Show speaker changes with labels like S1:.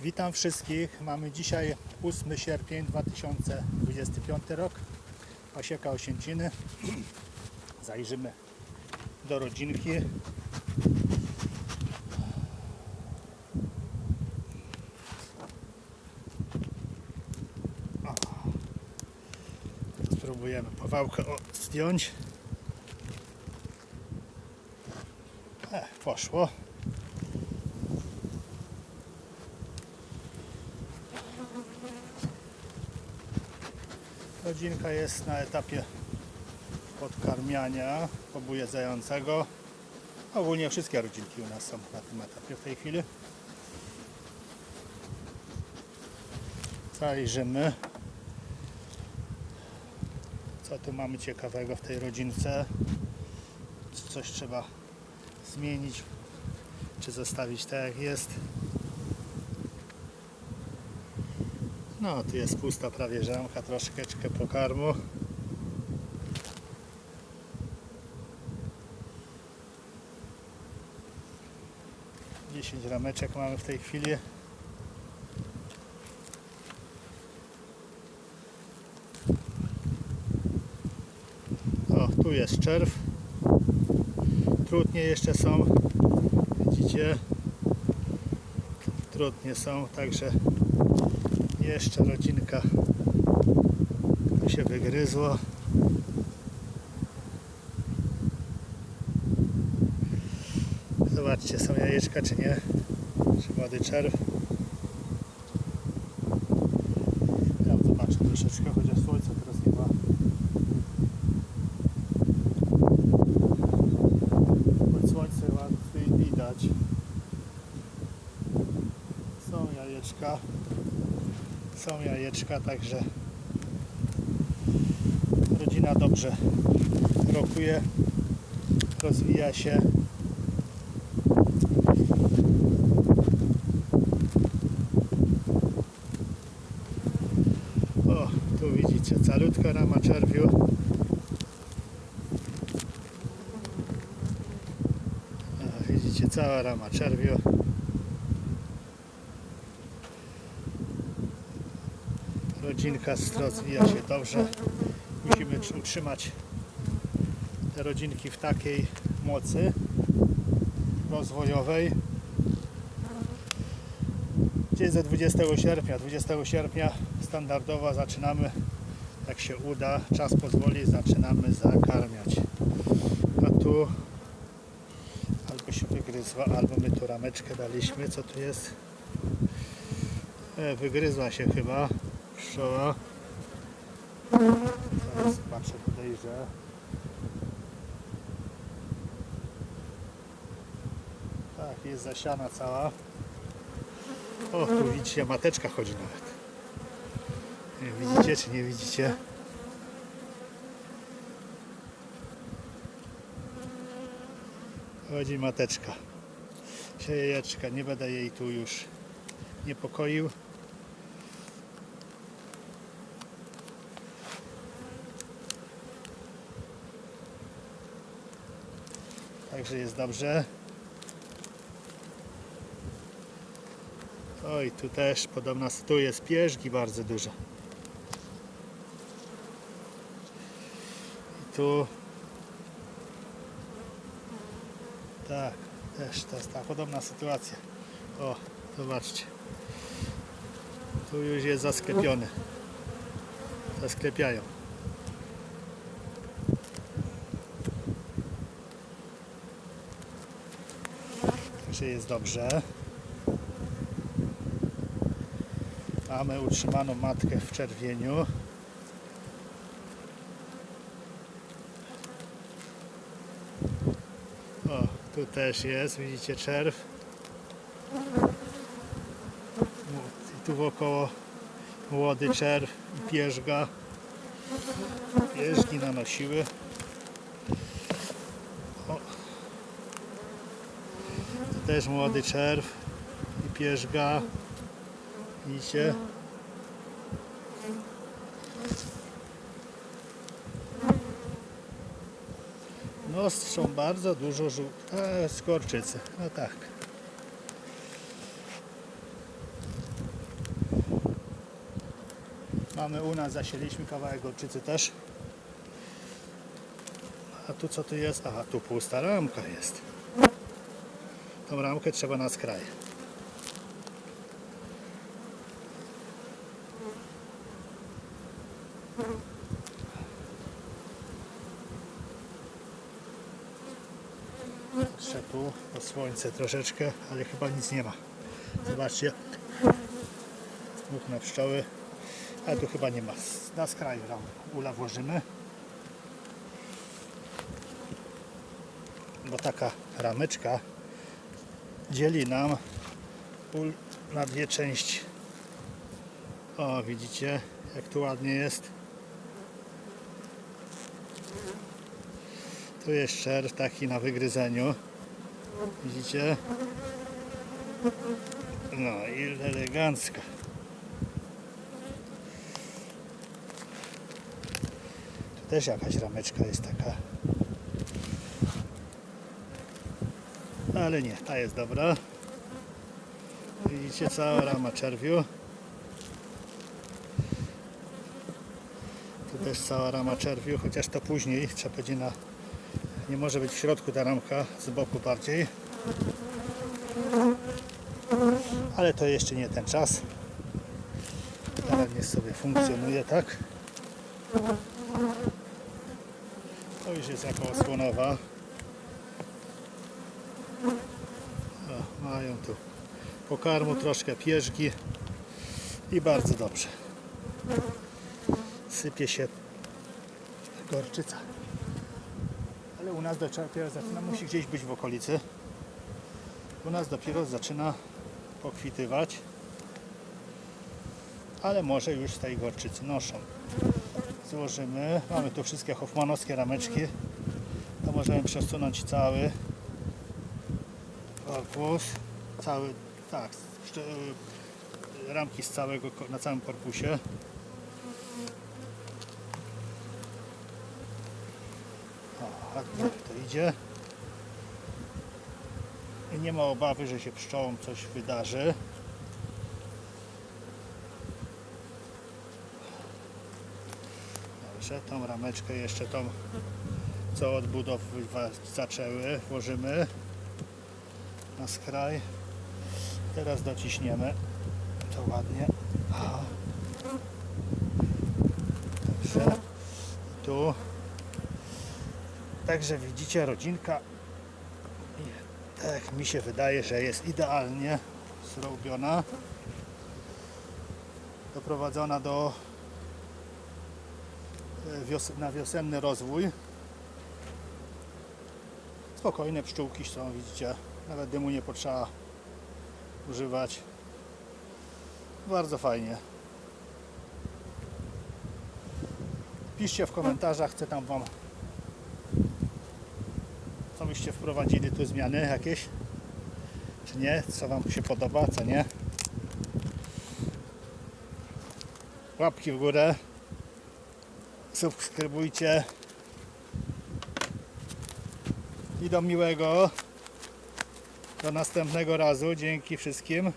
S1: Witam wszystkich. Mamy dzisiaj 8 sierpień 2025 rok. Osieka Osięciny. Zajrzymy do rodzinki. Spróbujemy powałkę zdjąć. E, poszło. Rodzinka jest na etapie podkarmiania pobujedzającego. Ogólnie wszystkie rodzinki u nas są na tym etapie w tej chwili. Zajrzymy, co tu mamy ciekawego w tej rodzince. Coś trzeba zmienić, czy zostawić tak jak jest. No, tu jest pusta prawie żamka, troszeczkę pokarmu. Dziesięć rameczek mamy w tej chwili. O, tu jest czerw. Trudnie jeszcze są. Widzicie? Trudnie są, także jeszcze rodzinka tu się wygryzło. Zobaczcie, są jajeczka czy nie? Czy młody czerw? Ja zobaczę troszeczkę, chociaż słońca teraz nie ma. Choć słońce łatwiej widać. Są jajeczka są jajeczka, także rodzina dobrze rokuje, rozwija się. O, tu widzicie, calutka rama czerwiu. Widzicie, cała rama czerwiu. Rodzinka rozwija się dobrze. Musimy utrzymać te rodzinki w takiej mocy rozwojowej. Dzień ze 20 sierpnia. 20 sierpnia standardowo zaczynamy, jak się uda, czas pozwoli, zaczynamy zakarmiać. A tu albo się wygryzła, albo my tu rameczkę daliśmy. Co tu jest? E, wygryzła się chyba pszczoła. Zaraz patrzę, podejrzę. Tak, jest zasiana cała. O, tu widzicie, mateczka chodzi nawet. Widzicie, czy nie widzicie? Chodzi mateczka. Siejeczka, nie będę jej tu już niepokoił. Także jest dobrze. Oj, tu też podobna, tu jest pierzgi bardzo dużo. I tu tak, też to jest ta podobna sytuacja. O, zobaczcie. Tu już jest zasklepiony. Zasklepiają. Także jest dobrze. Mamy utrzymaną matkę w czerwieniu. O, tu też jest, widzicie czerw. I tu wokoło młody czerw i pierzga. Pierzgi nanosiły. O, tu też młody czerw i pierzga. Widzicie? Są bardzo dużo żół... e, skorczycy. No tak. Mamy u nas, zasieliśmy kawałek gorczycy też. A tu co tu jest? Aha, tu pusta ramka jest. Tą ramkę trzeba na skraj. Jeszcze tu po słońce troszeczkę, ale chyba nic nie ma. Zobaczcie. Smutne na pszczoły. Ale tu chyba nie ma. Na skraju ram ula włożymy. Bo taka rameczka dzieli nam ul na dwie części. O, widzicie, jak tu ładnie jest. Tu jest szczer taki na wygryzeniu. Widzicie? No i elegancko. Tu też jakaś rameczka jest taka. Ale nie, ta jest dobra. Widzicie, cała rama czerwiu. Tu też cała rama czerwiu, chociaż to później trzeba będzie na... Nie może być w środku ta ramka, z boku bardziej. Ale to jeszcze nie ten czas. Teraz niech sobie funkcjonuje tak. To już jest jako osłonowa. Pokarmu, troszkę pierzgi i bardzo dobrze. Sypie się gorczyca. Ale u nas dopiero zaczyna, musi gdzieś być w okolicy. U nas dopiero zaczyna pokwitywać. Ale może już z tej gorczycy noszą. Złożymy. Mamy tu wszystkie hoffmanowskie rameczki. To możemy przesunąć cały korpus. Cały, tak, szcze- ramki z całego, na całym korpusie. O, ładnie to idzie. I nie ma obawy, że się pszczołom coś wydarzy. Dobrze, tą rameczkę jeszcze tą, co odbudowywać zaczęły, włożymy na skraj. Teraz dociśniemy to ładnie. Dobrze. Tu. Także widzicie, rodzinka tak mi się wydaje, że jest idealnie zrobiona. Doprowadzona do e, wios- na wiosenny rozwój. Spokojne pszczółki są, widzicie. Nawet dymu nie potrzeba używać. Bardzo fajnie. Piszcie w komentarzach, chcę tam Wam co byście wprowadzili tu zmiany jakieś? Czy nie? Co Wam się podoba, co nie? Łapki w górę. Subskrybujcie. I do miłego. Do następnego razu. Dzięki wszystkim.